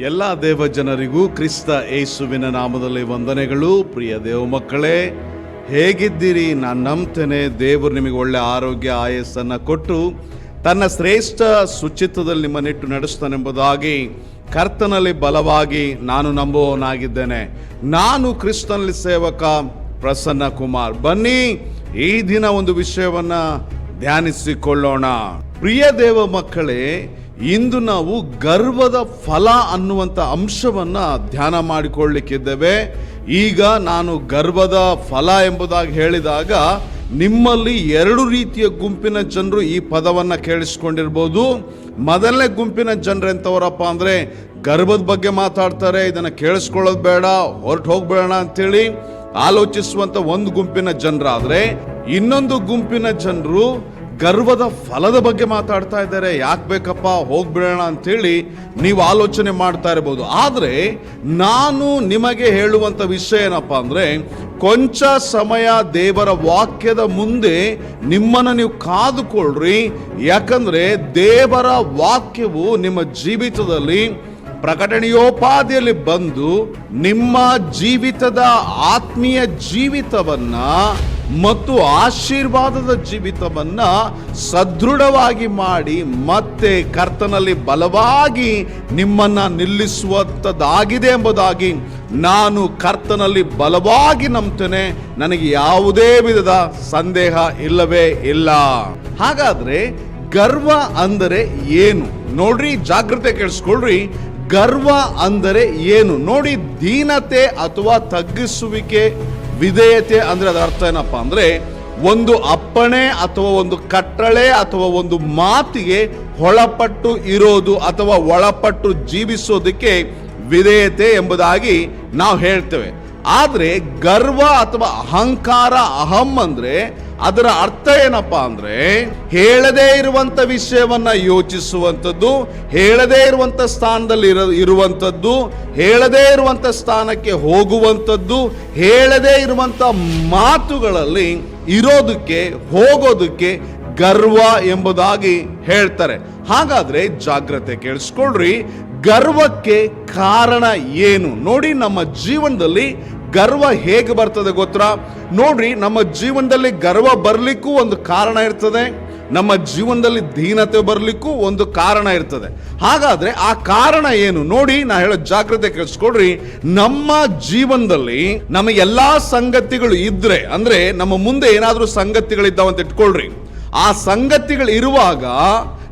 ಎಲ್ಲ ದೇವ ಜನರಿಗೂ ಕ್ರಿಸ್ತ ಏಸುವಿನ ನಾಮದಲ್ಲಿ ವಂದನೆಗಳು. ಪ್ರಿಯ ದೇವ ಮಕ್ಕಳೇ, ಹೇಗಿದ್ದೀರಿ? ನಾನು ನಂಬ್ತೇನೆ. ದೇವರು ನಿಮಗೆ ಒಳ್ಳೆ ಆರೋಗ್ಯ, ಆಯಸ್ಸನ್ನು ಕೊಟ್ಟು ತನ್ನ ಶ್ರೇಷ್ಠ ಶುಚಿತ್ವದಲ್ಲಿ ನಿಮ್ಮನ್ನಿಟ್ಟು ನಡೆಸ್ತಾನೆಂಬುದಾಗಿ ಕರ್ತನಲ್ಲಿ ಬಲವಾಗಿ ನಾನು ನಂಬುವವನಾಗಿದ್ದೇನೆ. ನಾನು ಕ್ರಿಸ್ತನಲ್ಲಿ ಸೇವಕ ಪ್ರಸನ್ನ ಕುಮಾರ್. ಬನ್ನಿ, ಈ ದಿನ ಒಂದು ವಿಷಯವನ್ನು ಧ್ಯಾನಿಸಿಕೊಳ್ಳೋಣ. ಪ್ರಿಯ ದೇವ ಮಕ್ಕಳೇ ಇಂದು ನಾವು ಗರ್ವದ ಫಲ ಅನ್ನುವಂಥ ಅಂಶವನ್ನು ಧ್ಯಾನ ಮಾಡಿಕೊಳ್ಳಿಕ್ಕಿದ್ದೇವೆ. ಈಗ ನಾನು ಗರ್ವದ ಫಲ ಎಂಬುದಾಗಿ ಹೇಳಿದಾಗ ನಿಮ್ಮಲ್ಲಿ ಎರಡು ರೀತಿಯ ಗುಂಪಿನ ಜನರು ಈ ಪದವನ್ನು ಕೇಳಿಸ್ಕೊಂಡಿರ್ಬೋದು. ಮೊದಲನೇ ಗುಂಪಿನ ಜನರು ಎಂಥವರಪ್ಪ ಅಂದರೆ ಗರ್ಭದ ಬಗ್ಗೆ ಮಾತಾಡ್ತಾರೆ, ಇದನ್ನು ಕೇಳಿಸ್ಕೊಳ್ಳೋದು ಬೇಡ, ಹೊರಟು ಹೋಗ್ಬೇಡ ಅಂತೇಳಿ ಆಲೋಚಿಸುವಂಥ ಒಂದು ಗುಂಪಿನ ಜನರಾದರೆ ಇನ್ನೊಂದು ಗುಂಪಿನ ಜನರು ಗರ್ವದ ಫಲದ ಬಗ್ಗೆ ಮಾತಾಡ್ತಾ ಇದ್ದಾರೆ. ಯಾಕೆ ಬೇಕಪ್ಪ? ಹೋಗ್ಬಿಡೋಣ ಅಂಥೇಳಿ ನೀವು ಆಲೋಚನೆ ಮಾಡ್ತಾ ಇರ್ಬೋದು. ಆದರೆ ನಾನು ನಿಮಗೆ ಹೇಳುವಂಥ ವಿಷಯ ಏನಪ್ಪ ಅಂದರೆ, ಕೊಂಚ ಸಮಯ ದೇವರ ವಾಕ್ಯದ ಮುಂದೆ ನಿಮ್ಮನ್ನು ನೀವು ಕಾದುಕೊಳ್ಳ್ರಿ ಯಾಕಂದರೆ ದೇವರ ವಾಕ್ಯವು ನಿಮ್ಮ ಜೀವಿತದಲ್ಲಿ ಪ್ರಕಟಣೆಯೋಪಾದಿಯಲ್ಲಿ ಬಂದು ನಿಮ್ಮ ಜೀವಿತದ ಆತ್ಮೀಯ ಜೀವಿತವನ್ನ ಮತ್ತು ಆಶೀರ್ವಾದದ ಜೀವಿತವನ್ನ ಸದೃಢವಾಗಿ ಮಾಡಿ ಮತ್ತೆ ಕರ್ತನಲ್ಲಿ ಬಲವಾಗಿ ನಿಮ್ಮನ್ನ ನಿಲ್ಲಿಸುವಂಥದ್ದಾಗಿದೆ ಎಂಬುದಾಗಿ ನಾನು ಕರ್ತನಲ್ಲಿ ಬಲವಾಗಿ ನಂಬ್ತೇನೆ. ನನಗೆ ಯಾವುದೇ ವಿಧದ ಸಂದೇಹ ಇಲ್ಲವೇ ಇಲ್ಲ. ಹಾಗಾದ್ರೆ ಗರ್ವ ಅಂದರೆ ಏನು? ನೋಡ್ರಿ, ಜಾಗ್ರತೆ ಕೇಳಿಸ್ಕೊಳ್ರಿ. ಗರ್ವ ಅಂದರೆ ಏನು? ನೋಡಿ, ದೀನತೆ ಅಥವಾ ತಗ್ಗಿಸುವಿಕೆ ವಿಧೇಯತೆ ಅಂದರೆ ಅದರ ಅರ್ಥ ಏನಪ್ಪ ಅಂದರೆ ಒಂದು ಅಪ್ಪಣೆ ಅಥವಾ ಒಂದು ಕಟ್ಟಳೆ ಅಥವಾ ಒಂದು ಮಾತಿಗೆ ಒಳಪಟ್ಟು ಇರೋದು ಅಥವಾ ಒಳಪಟ್ಟು ಜೀವಿಸೋದಕ್ಕೆ ವಿಧೇಯತೆ ಎಂಬುದಾಗಿ ನಾವು ಹೇಳ್ತೇವೆ. ಆದರೆ ಗರ್ವ ಅಥವಾ ಅಹಂಕಾರ, ಅಹಂ ಅಂದ್ರೆ ಅದರ ಅರ್ಥ ಏನಪ್ಪಾ ಅಂದ್ರೆ ಹೇಳದೇ ಇರುವಂತ ವಿಷಯವನ್ನ ಯೋಚಿಸುವಂಥದ್ದು, ಹೇಳದೇ ಇರುವಂತ ಸ್ಥಾನದಲ್ಲಿ ಇರ, ಇರುವಂಥದ್ದು, ಹೇಳದೇ ಇರುವಂತ ಸ್ಥಾನಕ್ಕೆ ಹೋಗುವಂಥದ್ದು, ಹೇಳದೇ ಇರುವಂತ ಮಾತುಗಳಲ್ಲಿ ಇರೋದಕ್ಕೆ, ಹೋಗೋದಕ್ಕೆ ಗರ್ವ ಎಂಬುದಾಗಿ ಹೇಳ್ತಾರೆ. ಹಾಗಾದ್ರೆ ಜಾಗ್ರತೆ ಕೇಳಿಸ್ಕೊಳ್ರಿ. ಗರ್ವಕ್ಕೆ ಕಾರಣ ಏನು? ನೋಡಿ ನಮ್ಮ ಜೀವನದಲ್ಲಿ ಗರ್ವ ಹೇಗೆ ಬರ್ತದೆ ಗೊತ್ತಾ? ನೋಡ್ರಿ, ನಮ್ಮ ಜೀವನದಲ್ಲಿ ಗರ್ವ ಬರಲಿಕ್ಕೂ ಒಂದು ಕಾರಣ ಇರ್ತದೆ, ನಮ್ಮ ಜೀವನದಲ್ಲಿ ದೀನತೆ ಬರಲಿಕ್ಕೂ ಒಂದು ಕಾರಣ ಇರ್ತದೆ. ಹಾಗಾದ್ರೆ ಆ ಕಾರಣ ಏನು? ನೋಡಿ, ನಾ ಹೇಳೋ ಜಾಗ್ರತೆ ಕೇಳಿಸ್ಕೊಡ್ರಿ. ನಮ್ಮ ಜೀವನದಲ್ಲಿ ನಮ್ಮ ಎಲ್ಲಾ ಸಂಗತಿಗಳು ಇದ್ರೆ, ಅಂದ್ರೆ ನಮ್ಮ ಮುಂದೆ ಏನಾದ್ರೂ ಸಂಗತಿಗಳಿದ್ದಾವಂತ ಇಟ್ಕೊಳ್ರಿ. ಆ ಸಂಗತಿಗಳು ಇರುವಾಗ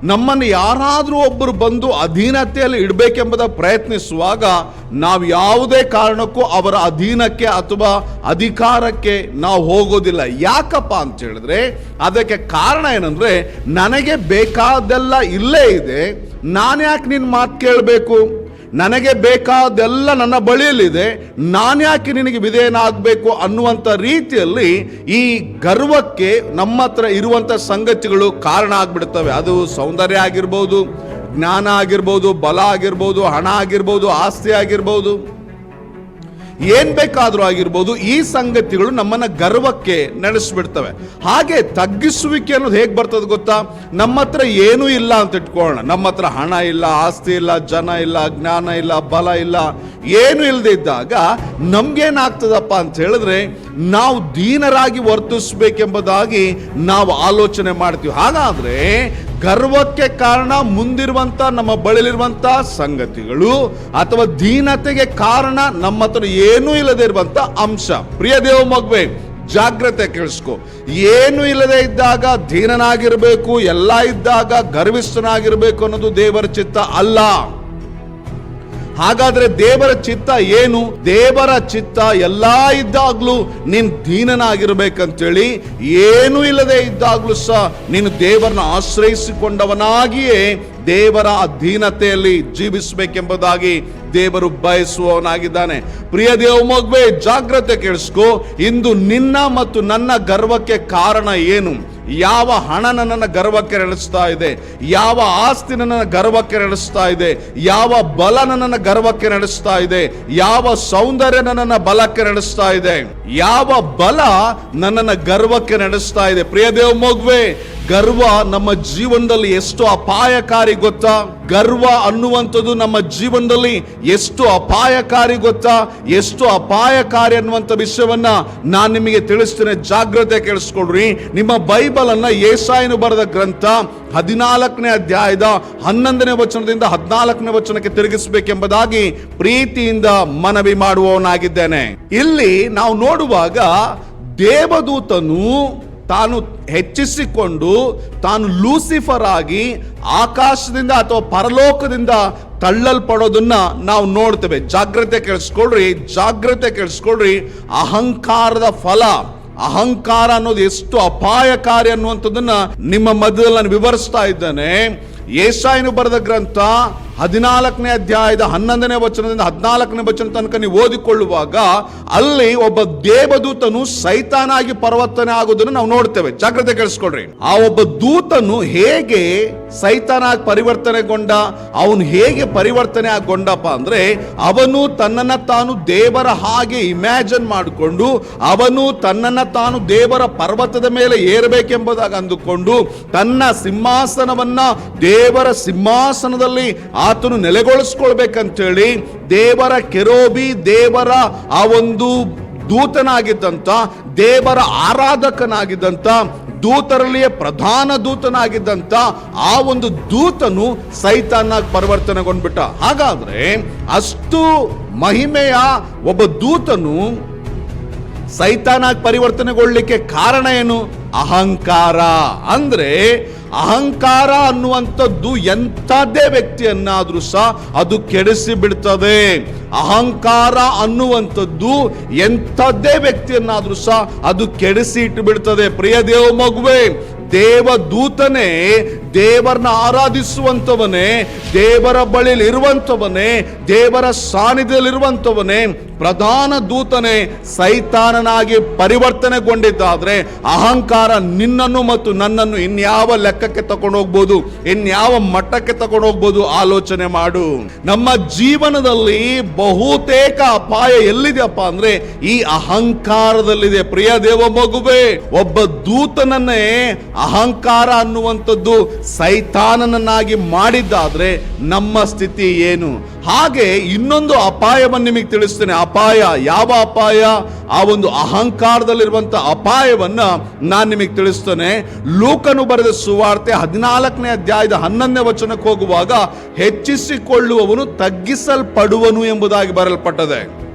ನಮ್ಮನ್ನು ಯಾರಾದರೂ ಒಬ್ಬರು ಬಂದು ಅಧೀನತೆಯಲ್ಲಿ ಇಡಬೇಕೆಂಬುದ ಪ್ರಯತ್ನಿಸುವಾಗ ನಾವು ಯಾವುದೇ ಕಾರಣಕ್ಕೂ ಅವರ ಅಧೀನಕ್ಕೆ ಅಥವಾ ಅಧಿಕಾರಕ್ಕೆ ನಾವು ಹೋಗೋದಿಲ್ಲ. ಯಾಕಪ್ಪ ಅಂತ ಹೇಳಿದ್ರೆ, ಅದಕ್ಕೆ ಕಾರಣ ಏನಂದ್ರೆ, ನನಗೆ ಬೇಕಾದೆಲ್ಲ ಇಲ್ಲೇ ಇದೆ. ನಾನು ಯಾಕೆ ನಿನ್ನ ಮಾತು ಕೇಳಬೇಕು? ನನಗೆ ಬೇಕಾದೆಲ್ಲ ನನ್ನ ಬಳಿಯಲ್ಲಿದೆ ನಾನ್ಯಾಕೆ ನಿನಗೆ ವಿಧೇಯನಾಗಬೇಕು ಅನ್ನುವಂಥ ರೀತಿಯಲ್ಲಿ ಈ ಗರ್ವಕ್ಕೆ ನಮ್ಮ ಹತ್ರ ಇರುವಂಥ ಸಂಗತಿಗಳು ಕಾರಣ ಆಗಿಬಿಡ್ತವೆ. ಅದು ಸೌಂದರ್ಯ ಆಗಿರ್ಬೋದು, ಜ್ಞಾನ ಆಗಿರ್ಬೋದು, ಬಲ ಆಗಿರ್ಬೋದು, ಹಣ ಆಗಿರ್ಬೋದು, ಆಸ್ತಿ ಆಗಿರ್ಬೋದು. ಏನ್ ಬೇಕಾದರೂ ಆಗಿರ್ಬೋದು ಈ ಸಂಗತಿಗಳು ನಮ್ಮನ್ನ ಗರ್ವಕ್ಕೆ ನಡೆಸ್ಬಿಡ್ತವೆ. ಹಾಗೆ ತಗ್ಗಿಸುವಿಕೆ ಅನ್ನೋದು ಹೇಗೆ ಬರ್ತದೆ ಗೊತ್ತಾ? ನಮ್ಮ ಹತ್ರ ಏನೂ ಇಲ್ಲ ಅಂತ ಇಟ್ಕೊಳ್ಳೋಣ. ನಮ್ಮ ಹತ್ರ ಹಣ ಇಲ್ಲ, ಆಸ್ತಿ ಇಲ್ಲ, ಜನ ಇಲ್ಲ, ಜ್ಞಾನ ಇಲ್ಲ, ಬಲ ಇಲ್ಲ, ಏನು ಇಲ್ಲದೆ ಇದ್ದಾಗ ನಮ್ಗೇನಾಗ್ತದಪ್ಪ ಅಂತ ಹೇಳಿದ್ರೆ ನಾವು ದೀನರಾಗಿ ವರ್ತಿಸ್ಬೇಕೆಂಬುದಾಗಿ ನಾವು ಆಲೋಚನೆ ಮಾಡ್ತೀವಿ. ಹಾಗಾದ್ರೆ ಗರ್ವಕ್ಕೆ ಕಾರಣ ಮುಂದಿರುವಂತ, ನಮ್ಮ ಬಳಿಲಿರುವಂತ ಸಂಗತಿಗಳು ಅಥವಾ ದೀನತೆಗೆ ಕಾರಣ ನಮ್ಮ ಹತ್ರ ಏನೂ ಇಲ್ಲದೆ ಇರುವಂತ ಅಂಶ. ಪ್ರಿಯ ದೇವ ಮಗುವೆ, ಜಾಗ್ರತೆ ಕೇಳಿಸ್ಕೊ. ಏನು ಇಲ್ಲದೆ ಇದ್ದಾಗ ದೀನನಾಗಿರಬೇಕು, ಎಲ್ಲ ಇದ್ದಾಗ ಗರ್ವಿಸ್ತನಾಗಿರ್ಬೇಕು ಅನ್ನೋದು ದೇವರ ಚಿತ್ತ ಅಲ್ಲ. ಹಾಗಾದ್ರೆ ದೇವರ ಚಿತ್ತ ಏನು? ದೇವರ ಚಿತ್ತ ಎಲ್ಲಾ ಇದ್ದಾಗ್ಲೂ ನೀನ್ ದೀನನಾಗಿರ್ಬೇಕಂತೇಳಿ ಏನು ಇಲ್ಲದೆ ಇದ್ದಾಗ್ಲೂ ಸಹ ನೀನು ದೇವರನ್ನ ಆಶ್ರಯಿಸಿಕೊಂಡವನಾಗಿಯೇ ದೇವರ ಅಧೀನತೆಯಲ್ಲಿ ಜೀವಿಸಬೇಕೆಂಬುದಾಗಿ ದೇವರು ಬಯಸುವವನಾಗಿದ್ದಾನೆ. ಪ್ರಿಯ ದೇವ ಮಗುವೆ, ಜಾಗ್ರತೆ ಕೇಳಿಸ್ಕೊ. ಇಂದು ನಿನ್ನ ಮತ್ತು ನನ್ನ ಗರ್ವಕ್ಕೆ ಕಾರಣ ಏನು? ಯಾವ ಹಣ ನನ್ನನ್ನು ಗರ್ವಕ್ಕೆ ನಡೆಸ್ತಾ ಇದೆ? ಯಾವ ಆಸ್ತಿ ನನ್ನನ್ನು ಗರ್ವಕ್ಕೆ ನಡೆಸ್ತಾ ಇದೆ? ಯಾವ ಬಲ ನನ್ನನ್ನು ಗರ್ವಕ್ಕೆ ನಡೆಸ್ತಾ ಇದೆ? ಯಾವ ಸೌಂದರ್ಯ ನನ್ನನ್ನು ಬಲಕ್ಕೆ ನಡೆಸ್ತಾ ಇದೆ? ಯಾವ ಬಲ ನನ್ನನ್ನು ಗರ್ವಕ್ಕೆ ನಡೆಸ್ತಾ ಇದೆ? ಪ್ರಿಯ ಮೊಗ್ವೆ ಮಗುವೆ ಗರ್ವ ನಮ್ಮ ಜೀವನದಲ್ಲಿ ಎಷ್ಟು ಅಪಾಯಕಾರಿ ಗೊತ್ತಾ? ಗರ್ವ ಅನ್ನುವಂಥದ್ದು ನಮ್ಮ ಜೀವನದಲ್ಲಿ ಎಷ್ಟು ಅಪಾಯಕಾರಿ ಗೊತ್ತಾ? ಎಷ್ಟು ಅಪಾಯಕಾರಿ ಅನ್ನುವಂಥ ವಿಷಯವನ್ನ ನಾನು ನಿಮಗೆ ತಿಳಿಸ್ತೇನೆ. ಜಾಗ್ರತೆ ಕೇಳಿಸ್ಕೊಡ್ರಿ ನಿಮ್ಮ ಬೈಬಲ್ ಅನ್ನ ಏಸಾಯನು ಬರೆದ ಗ್ರಂಥ ಹದಿನಾಲ್ಕನೇ ಅಧ್ಯಾಯದ ಹನ್ನೊಂದನೇ ವಚನದಿಂದ ಹದಿನಾಲ್ಕನೇ ವಚನಕ್ಕೆ ತಿರುಗಿಸಬೇಕೆಂಬುದಾಗಿ ಪ್ರೀತಿಯಿಂದ ಮನವಿ ಮಾಡುವವನಾಗಿದ್ದೇನೆ. ಇಲ್ಲಿ ನಾವು ನೋಡುವಾಗ ದೇವದೂತನು ತಾನು ಹೆಚ್ಚಿಸಿಕೊಂಡು ತಾನು ಲೂಸಿಫರ್ ಆಗಿ ಆಕಾಶದಿಂದ ಅಥವಾ ಪರಲೋಕದಿಂದ ತಳ್ಳಲ್ಪಡೋದನ್ನ ನಾವು ನೋಡ್ತೇವೆ. ಜಾಗ್ರತೆ ಕೆಡಿಸ್ಕೊಳ್ರಿ ಜಾಗ್ರತೆ ಕೆಡಿಸ್ಕೊಳ್ರಿ. ಅಹಂಕಾರದ ಫಲ, ಅಹಂಕಾರ ಅನ್ನೋದು ಎಷ್ಟು ಅಪಾಯಕಾರಿ ಅನ್ನುವಂಥದ್ದನ್ನ ನಿಮ್ಮ ಮಧ್ಯದಲ್ಲಿ ನಾನು ವಿವರಿಸ್ತಾ ಇದ್ದೇನೆ. ಏಸಾಯನು ಬರೆದ ಗ್ರಂಥ ಹದಿನಾಲ್ಕನೇ ಅಧ್ಯಾಯದ ಹನ್ನೊಂದನೇ ವಚನದಿಂದ ಹದಿನಾಲ್ಕನೇ ವಚನ ತನಕ ನೀವು ಓದಿಕೊಳ್ಳುವಾಗ ಅಲ್ಲಿ ಒಬ್ಬ ದೇವದೂತನು ಸೈತಾನಾಗಿ ಪರಿವರ್ತನೆ ಆಗುವುದನ್ನು ನಾವು ನೋಡ್ತೇವೆ. ಜಾಗ್ರತೆ ಕೇಳಿಸ್ಕೊಳ್ರಿ. ಆ ಒಬ್ಬ ದೂತನು ಹೇಗೆ ಸೈತಾನಾಗಿ ಪರಿವರ್ತನೆಗೊಂಡ, ಅವನು ಹೇಗೆ ಪರಿವರ್ತನೆ ಆಗೊಂಡಪ್ಪ ಅಂದ್ರೆ, ಅವನು ತನ್ನನ್ನ ತಾನು ದೇವರ ಹಾಗೆ ಇಮ್ಯಾಜಿನ್ ಮಾಡಿಕೊಂಡು, ಅವನು ತನ್ನನ್ನ ತಾನು ದೇವರ ಪರ್ವತದ ಮೇಲೆ ಏರಬೇಕೆಂಬುದಾಗಿ ಅಂದುಕೊಂಡು, ತನ್ನ ಸಿಂಹಾಸನವನ್ನ ದೇವರ ಸಿಂಹಾಸನದಲ್ಲಿ ಆತನು ನೆಲೆಗೊಳಿಸ್ಕೊಳ್ಬೇಕಂತೇಳಿ ದೇವರ ಕೆರೋಬಿ, ದೇವರ ಆ ಒಂದು ದೂತನಾಗಿದ್ದಂಥ ದೇವರ ಆರಾಧಕನಾಗಿದ್ದಂಥ ದೂತರಲ್ಲಿಯೇ ಪ್ರಧಾನ ದೂತನಾಗಿದ್ದಂಥ ಆ ಒಂದು ದೂತನು ಸೈತಾನಾಗಿ ಪರಿವರ್ತನೆಗೊಂಡ್ಬಿಟ್ಟ. ಹಾಗಾದ್ರೆ ಅಷ್ಟು ಮಹಿಮೆಯ ಒಬ್ಬ ದೂತನು ಸೈತಾನಾಗಿ ಪರಿವರ್ತನೆಗೊಳ್ಳಿಕ್ಕೆ ಕಾರಣ ಏನು? ಅಹಂಕಾರ. ಅಂದ್ರೆ ಅಹಂಕಾರ ಅನ್ನುವಂಥದ್ದು ಎಂಥದ್ದೇ ವ್ಯಕ್ತಿಯನ್ನಾದರೂ ಸಹ ಅದು ಕೆಡಿಸಿ ಬಿಡ್ತದೆ. ಅಹಂಕಾರ ಅನ್ನುವಂಥದ್ದು ಎಂಥದ್ದೇ ವ್ಯಕ್ತಿಯನ್ನಾದರೂ ಸಹ ಅದು ಕೆಡಿಸಿ ಇಟ್ಟು ಬಿಡ್ತದೆ. ಪ್ರಿಯ ದೇವ ಮಗುವೆ, ದೇವದೂತನೇ ದೇವರನ್ನ ಆರಾಧಿಸುವಂಥವನೇ, ದೇವರ ಬಳಿಯಲ್ಲಿ ಇರುವಂಥವನೇ, ದೇವರ ಸಾನ್ನಿಧ್ಯದಲ್ಲಿರುವಂಥವನೇ, ಪ್ರಧಾನ ದೂತನೇ ಸೈತಾನನಾಗಿ ಪರಿವರ್ತನೆಗೊಂಡಿದ್ದಾದ್ರೆ ಅಹಂಕಾರ ನಿನ್ನನ್ನು ಮತ್ತು ನನ್ನನ್ನು ಇನ್ಯಾವ ಲೆಕ್ಕಕ್ಕೆ ತಕೊಂಡು ಹೋಗ್ಬೋದು ಇನ್ಯಾವ ಮಟ್ಟಕ್ಕೆ ತಕೊಂಡು ಹೋಗ್ಬೋದು ಆಲೋಚನೆ ಮಾಡು. ನಮ್ಮ ಜೀವನದಲ್ಲಿ ಬಹುತೇಕ ಅಪಾಯ ಎಲ್ಲಿದೆಯಪ್ಪ ಅಂದ್ರೆ ಈ ಅಹಂಕಾರದಲ್ಲಿದೆ. ಪ್ರಿಯ ದೇವ ಮಗುವೆ, ಒಬ್ಬ ದೂತನನ್ನೇ ಅಹಂಕಾರ ಅನ್ನುವಂಥದ್ದು ಸೈತಾನನನ್ನಾಗಿ ಮಾಡಿದ್ದಾದರೆ ನಮ್ಮ ಸ್ಥಿತಿ ಏನು? ಹಾಗೆ ಇನ್ನೊಂದು ಅಪಾಯವನ್ನು ನಿಮಗೆ ತಿಳಿಸ್ತೇನೆ. ಅಪಾಯ, ಯಾವ ಅಪಾಯ? ಆ ಒಂದು ಅಹಂಕಾರದಲ್ಲಿರುವಂತ ಅಪಾಯವನ್ನ ನಾನು ನಿಮಗೆ ತಿಳಿಸ್ತೇನೆ. ಲೂಕನು ಬರೆದ ಸುವಾರ್ತೆ ಹದಿನಾಲ್ಕನೇ ಅಧ್ಯಾಯದ ಹನ್ನೊಂದನೇ ವಚನಕ್ಕೆ ಹೋಗುವಾಗ, ಹೆಚ್ಚಿಸಿಕೊಳ್ಳುವವನು ತಗ್ಗಿಸಲ್ಪಡುವನು ಎಂಬುದಾಗಿ ಬರಲ್ಪಟ್ಟದೆ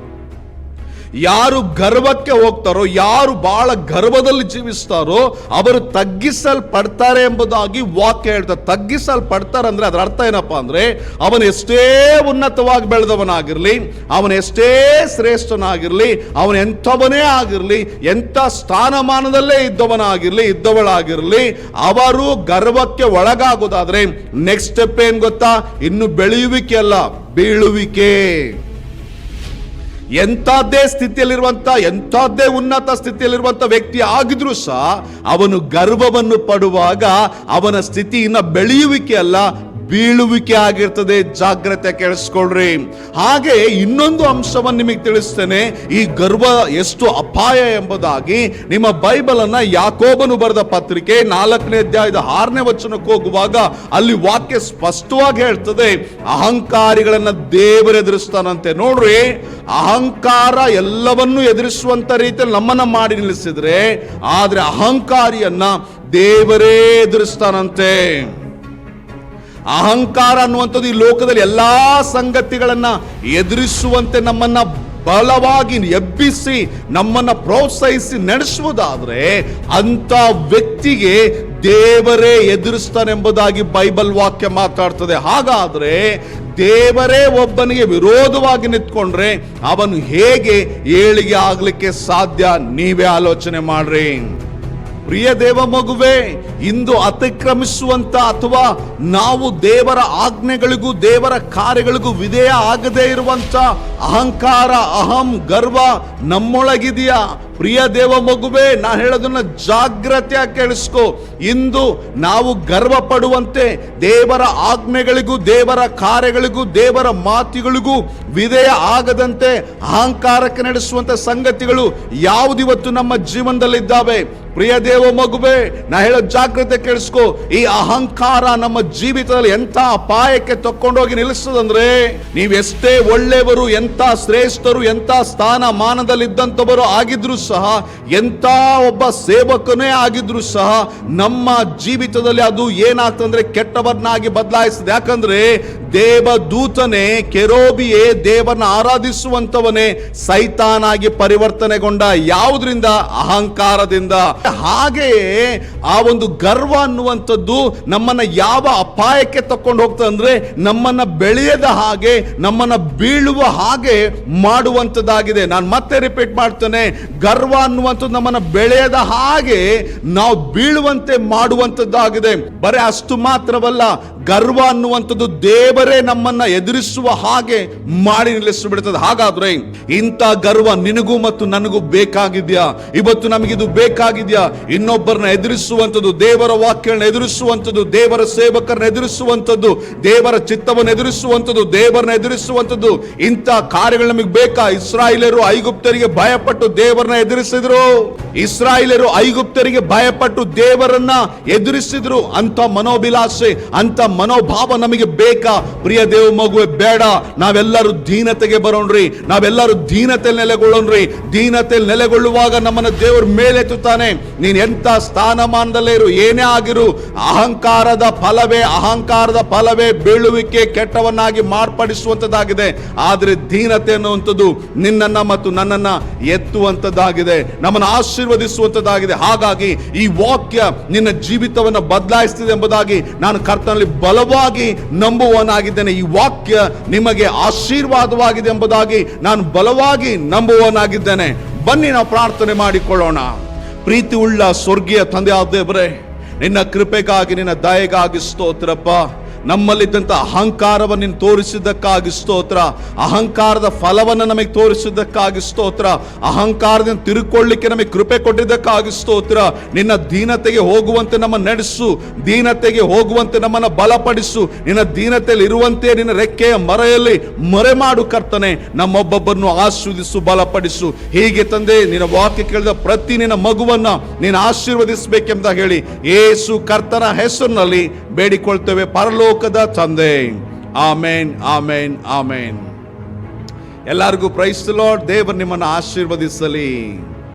ಯಾರು ಗರ್ವಕ್ಕೆ ಹೋಗ್ತಾರೋ, ಯಾರು ಬಹಳ ಗರ್ವದಲ್ಲಿ ಜೀವಿಸ್ತಾರೋ, ಅವರು ತಗ್ಗಿಸಲ್ಪಡ್ತಾರೆ ಎಂಬುದಾಗಿ ವಾಕ್ಯ ಹೇಳ್ತಾರೆ ತಗ್ಗಿಸಲ್ಪಡ್ತಾರೆ ಅಂದ್ರೆ ಅದರ ಅರ್ಥ ಏನಪ್ಪ ಅಂದ್ರೆ, ಅವನು ಎಷ್ಟೇ ಉನ್ನತವಾಗಿ ಬೆಳೆದವನಾಗಿರ್ಲಿ, ಅವನು ಎಷ್ಟೇ ಶ್ರೇಷ್ಠನಾಗಿರ್ಲಿ, ಅವನು ಎಂಥವನೇ ಆಗಿರ್ಲಿ, ಎಂಥ ಸ್ಥಾನಮಾನದಲ್ಲೇ ಇದ್ದವನಾಗಿರ್ಲಿ, ಇದ್ದವಳಾಗಿರ್ಲಿ, ಅವರು ಗರ್ವಕ್ಕೆ ಒಳಗಾಗೋದಾದ್ರೆ ನೆಕ್ಸ್ಟ್ ಸ್ಟೆಪ್ ಏನ್ ಗೊತ್ತಾ? ಇನ್ನು ಬೆಳೆಯುವಿಕೆ ಅಲ್ಲ, ಬೀಳುವಿಕೆ. ಎಂಥದ್ದೇ ಸ್ಥಿತಿಯಲ್ಲಿರುವಂಥ, ಎಂಥದ್ದೇ ಉನ್ನತ ಸ್ಥಿತಿಯಲ್ಲಿರುವಂಥ ವ್ಯಕ್ತಿ ಆಗಿದ್ರೂ ಸಹ ಅವನು ಗರ್ವವನ್ನು ಪಡುವಾಗ ಅವನ ಸ್ಥಿತಿ ಇನ್ನ ಬೆಳೆಯುವಿಕೆ ಅಲ್ಲ ಬೀಳುವಿಕೆ ಆಗಿರ್ತದೆ, ಜಾಗ್ರತೆ ಕೇಳಿಸ್ಕೊಳ್ರಿ ಹಾಗೆ ಇನ್ನೊಂದು ಅಂಶವನ್ನು ನಿಮಗೆ ತಿಳಿಸ್ತೇನೆ, ಈ ಗರ್ವ ಎಷ್ಟು ಅಪಾಯ ಎಂಬುದಾಗಿ. ನಿಮ್ಮ ಬೈಬಲ್ ಅನ್ನ ಯಾಕೋಬನು ಬರೆದ ಪತ್ರಿಕೆ ನಾಲ್ಕನೇ ಅಧ್ಯಾಯದ ಆರನೇ ವಚನಕ್ಕೆ ಹೋಗುವಾಗ ಅಲ್ಲಿ ವಾಕ್ಯ ಸ್ಪಷ್ಟವಾಗಿ ಹೇಳ್ತದೆ, ಅಹಂಕಾರಿಗಳನ್ನ ದೇವರು ಎದುರಿಸ್ತಾನಂತೆ. ನೋಡ್ರಿ, ಅಹಂಕಾರ ಎಲ್ಲವನ್ನೂ ಎದುರಿಸುವಂತ ರೀತಿಯಲ್ಲಿ ನಮ್ಮನ್ನ ಮಾಡಿ ನಿಲ್ಲಿಸಿದ್ರೆ, ಆದ್ರೆ ಅಹಂಕಾರಿಯನ್ನ ದೇವರೇ ಎದುರಿಸ್ತಾನಂತೆ. ಅಹಂಕಾರ ಅನ್ನುವಂಥದ್ದು ಈ ಲೋಕದಲ್ಲಿ ಎಲ್ಲ ಸಂಗತಿಗಳನ್ನು ಎದುರಿಸುವಂತೆ ನಮ್ಮನ್ನು ಬಲವಾಗಿ ಎಬ್ಬಿಸಿ, ನಮ್ಮನ್ನು ಪ್ರೋತ್ಸಾಹಿಸಿ ನಡೆಸುವುದಾದರೆ ಅಂಥ ವ್ಯಕ್ತಿಗೆ ದೇವರೇ ಎದುರಿಸ್ತಾನೆಂಬುದಾಗಿ ಬೈಬಲ್ ವಾಕ್ಯ ಮಾತಾಡ್ತದೆ. ಹಾಗಾದರೆ ದೇವರೇ ಒಬ್ಬನಿಗೆ ವಿರೋಧವಾಗಿ ನಿಂತ್ಕೊಂಡ್ರೆ ಅವನು ಹೇಗೆ ಏಳಿಗೆ ಆಗಲಿಕ್ಕೆ ಸಾಧ್ಯ? ನೀವೇ ಆಲೋಚನೆ ಮಾಡ್ರಿ. ಪ್ರಿಯ ದೇವ ಮಗುವೆ, ಇಂದು ಅತಿಕ್ರಮಿಸುವಂತ ಅಥವಾ ನಾವು ದೇವರ ಆಜ್ಞೆಗಳಿಗೂ ದೇವರ ಕಾರ್ಯಗಳಿಗೂ ವಿಧೇಯ ಆಗದೇ ಇರುವಂತ ಅಹಂಕಾರ, ಅಹಂ, ಗರ್ವ ನಮ್ಮೊಳಗಿದೆಯಾ? ಪ್ರಿಯ ದೇವ ಮಗುವೆ, ನಾ ಹೇಳೋದನ್ನ ಜಾಗ್ರತೆಯಾಗಿ ಕೇಳಿಸ್ಕೊ. ಇಂದು ನಾವು ಗರ್ವ ಪಡುವಂತೆ ದೇವರ ಆಜ್ಞೆಗಳಿಗೂ, ದೇವರ ಕಾರ್ಯಗಳಿಗೂ, ದೇವರ ಮಾತುಗಳಿಗೂ ವಿಧೇಯ ಆಗದಂತೆ ಅಹಂಕಾರಕ್ಕೆ ನಡೆಸುವಂತ ಸಂಗತಿಗಳು ಯಾವುದಿವತ್ತು ನಮ್ಮ ಜೀವನದಲ್ಲಿದ್ದಾವೆ? ಪ್ರಿಯ ದೇವ ಮಗುವೆ, ನಾ ಹೇಳೋ ಜಾಗ್ರತೆ ಕೇಳಿಸ್ಕೊ. ಈ ಅಹಂಕಾರ ನಮ್ಮ ಜೀವಿತದಲ್ಲಿ ಎಂತ ಅಪಾಯಕ್ಕೆ ತಕ್ಕೊಂಡೋಗಿ ನಿಲ್ಲಿಸ್ತದಂದ್ರೆ ನೀವೆಷ್ಟೇ ಒಳ್ಳೆಯವರು ಎಂತ ಶ್ರೇಷ್ಠರು ಎಂತ ಸ್ಥಾನ ಮಾನದಲ್ಲಿದ್ದಂಥವರು ಆಗಿದ್ರು ಸಹ ಎಂತ ಒಬ್ಬ ಸೇವಕನೇ ಆಗಿದ್ರು ಸಹ, ನಮ್ಮ ಜೀವಿತದಲ್ಲಿ ಅದು ಏನಾಗ್ತಂದ್ರೆ ಕೆಟ್ಟವರನ್ನಾಗಿ ಬದಲಾಯಿಸ್ತದೆ. ಯಾಕಂದ್ರೆ ದೇವ ದೂತನೇ ಕೆರೋಬಿಯೇ ದೇವರನ್ನ ಆರಾಧಿಸುವಂತವನೇ ಸೈತಾನಾಗಿ ಪರಿವರ್ತನೆಗೊಂಡ ಯಾವುದರಿಂದ? ಅಹಂಕಾರದಿಂದ. ಹಾಗೆಯೇ ಆ ಒಂದು ಗರ್ವ ಅನ್ನುವಂಥದ್ದು ನಮ್ಮನ್ನ ಯಾವ ಅಪಾಯಕ್ಕೆ ತಕೊಂಡು ಹೋಗ್ತದೆ ಅಂದ್ರೆ ನಮ್ಮನ್ನ ಬೆಳೆಯದ ಹಾಗೆ, ನಮ್ಮನ್ನ ಬೀಳುವ ಹಾಗೆ ಮಾಡುವಂಥದ್ದಾಗಿದೆ. ನಾನು ಮತ್ತೆ ರಿಪೀಟ್ ಮಾಡ್ತೇನೆ, ಗರ್ವ ಅನ್ನುವಂಥದ್ದು ನಮ್ಮನ್ನ ಬೆಳೆಯದ ಹಾಗೆ ನಾವು ಬೀಳುವಂತೆ ಮಾಡುವಂಥದ್ದಾಗಿದೆ. ಬರೀ ಅಷ್ಟು ಮಾತ್ರವಲ್ಲ, ಗರ್ವ ಅನ್ನುವಂಥದ್ದು ದೇವರೇ ನಮ್ಮನ್ನ ಎದುರಿಸುವ ಹಾಗೆ ಮಾಡಿ ನಿಲ್ಲಿಸಿಬಿಡ್ತದೆ. ಹಾಗಾದ್ರೆ ಇಂಥ ಗರ್ವ ನಿನಗೂ ಮತ್ತು ನನಗೂ ಬೇಕಾಗಿದ್ಯಾ? ಇವತ್ತು ನಮಗಿದು ಬೇಕಾಗಿದ್ಯಾ? ಇನ್ನೊಬ್ಬರನ್ನ ಎದುರಿಸುವಂಥದ್ದು, ದೇವರ ವಾಕ್ಯಗಳನ್ನ ಎದುರಿಸುವಂಥದ್ದು, ದೇವರ ಸೇವಕರನ್ನ ಎದುರಿಸುವಂಥದ್ದು, ದೇವರ ಚಿತ್ತವನ್ನು ಎದುರಿಸುವಂಥದ್ದು, ದೇವರನ್ನ ಎದುರಿಸುವಂಥದ್ದು, ಇಂಥ ಕಾರ್ಯಗಳು ನಮಗೆ ಬೇಕಾ? ಇಸ್ರಾಯೇಲರು ಐಗುಪ್ತರಿಗೆ ಭಯಪಟ್ಟು ದೇವರನ್ನ ಎದುರಿಸಿದ್ರು. ಇಸ್ರಾಯೇಲರು ಐಗುಪ್ತರಿಗೆ ಭಯಪಟ್ಟು ದೇವರನ್ನ ಎದುರಿಸಿದ್ರು. ಅಂತ ಮನೋಭಿಲಾಸೆ ಅಂತ ಮನೋಭಾವ ನಮಗೆ ಬೇಕಾ? ಪ್ರಿಯ ದೇವ ಮಗುವೆ, ಬೇಡ. ನಾವೆಲ್ಲರೂ ದೀನತೆಗೆ ಬರೋಣ್ರಿ. ನಾವೆಲ್ಲರೂ ದೀನತೆ ನೆಲೆಗೊಳ್ಳೋಣ್ರಿ. ದೀನತೆ ನೆಲೆಗೊಳ್ಳುವಾಗ ನಮ್ಮನ್ನ ದೇವರು ಮೇಲೆತ್ತುತ್ತಾನೆ ನೀನ್ ಎಂಥ ಸ್ಥಾನಮಾನದಲ್ಲೇ ಇರು, ಏನೇ ಆಗಿರು, ಅಹಂಕಾರದ ಫಲವೇ ಅಹಂಕಾರದ ಫಲವೇ ಬೀಳುವಿಕೆ ಕೆಟ್ಟವನ್ನಾಗಿ ಮಾರ್ಪಡಿಸುವಂಥದ್ದಾಗಿದೆ ಆದರೆ ದೀನತೆ ಅನ್ನುವಂಥದ್ದು ನಿನ್ನನ್ನ ಮತ್ತು ನನ್ನನ್ನ ಎತ್ತುವಂಥದ್ದಾಗಿದೆ ನಮ್ಮನ್ನು ಆಶೀರ್ವದಿಸುವಂಥದ್ದಾಗಿದೆ ಹಾಗಾಗಿ ಈ ವಾಕ್ಯ ನಿನ್ನ ಜೀವಿತವನ್ನು ಬದಲಾಯಿಸ್ತಿದೆ ಎಂಬುದಾಗಿ ನಾನು ಕರ್ತನಲ್ಲಿ ಬಲವಾಗಿ ನಂಬುವವನಾಗಿದ್ದೇನೆ. ಈ ವಾಕ್ಯ ನಿಮಗೆ ಆಶೀರ್ವಾದವಾಗಿದೆ ಎಂಬುದಾಗಿ ನಾನು ಬಲವಾಗಿ ನಂಬುವವನಾಗಿದ್ದೇನೆ. ಬನ್ನಿ ನಾವು ಪ್ರಾರ್ಥನೆ ಮಾಡಿಕೊಳ್ಳೋಣ. ಪ್ರೀತಿ ಉಳ್ಳ ಸ್ವರ್ಗೀಯ ತಂದೆ ದೇವರೇ ನಿನ್ನ ಕೃಪೆಗಾಗಿ ನಿನ್ನ ದಯೆಗಾಗಿ ಸ್ತೋತ್ರಪ್ಪ. ನಮ್ಮಲ್ಲಿದ್ದಂಥ ಅಹಂಕಾರವನ್ನು ನೀನು ತೋರಿಸಿದ್ದಕ್ಕಾಗಿ ಸ್ತೋತ್ರ, ಅಹಂಕಾರದ ಫಲವನ್ನು ನಮಗೆ ತೋರಿಸಿದ್ದಕ್ಕಾಗಿ ಸ್ತೋತ್ರ, ಅಹಂಕಾರದಿಂದ ತಿರುಕೊಳ್ಳಿಕ್ಕೆ ನಮಗೆ ಕೃಪೆ ಕೊಟ್ಟಿದ್ದಕ್ಕಾಗಿ ಸ್ತೋತ್ರ. ನಿನ್ನ ದೀನತೆಗೆ ಹೋಗುವಂತೆ ನಮ್ಮ ನಡೆಸು, ದೀನತೆಗೆ ಹೋಗುವಂತೆ ನಮ್ಮನ್ನು ಬಲಪಡಿಸು. ನಿನ್ನ ದೀನತೆಯಲ್ಲಿ ಇರುವಂತೆ ನಿನ್ನ ರೆಕ್ಕೆಯ ಮರೆಯಲ್ಲಿ ಮರೆ ಮಾಡು ಕರ್ತನೆ. ನಮ್ಮೊಬ್ಬೊಬ್ಬರನ್ನು ಆಸ್ವಾದಿಸು ಬಲಪಡಿಸು. ಹೀಗೆ ತಂದೆ, ನಿನ್ನ ವಾಕ್ಯ ಕೇಳಿದ ಪ್ರತಿ ನಿನ್ನ ಮಗುವನ್ನ ನೀನು ಆಶೀರ್ವದಿಸಬೇಕೆಂದ ಹೇಳಿ, ಏಸು ಕರ್ತನ ಹೆಸರಿನಲ್ಲಿ ಬೇಡಿಕೊಳ್ತೇವೆ. ಪರಲೋಕದ ತಂದೆ. ಆಮೇನ್ ಆಮೇನ್ ಆಮೇನ್. ಎಲ್ಲರಿಗೂ ಪ್ರೈಸ್ ಲಾರ್ಡ್ ದೇವರು ನಿಮ್ಮನ್ನು ಆಶೀರ್ವದಿಸಲಿ.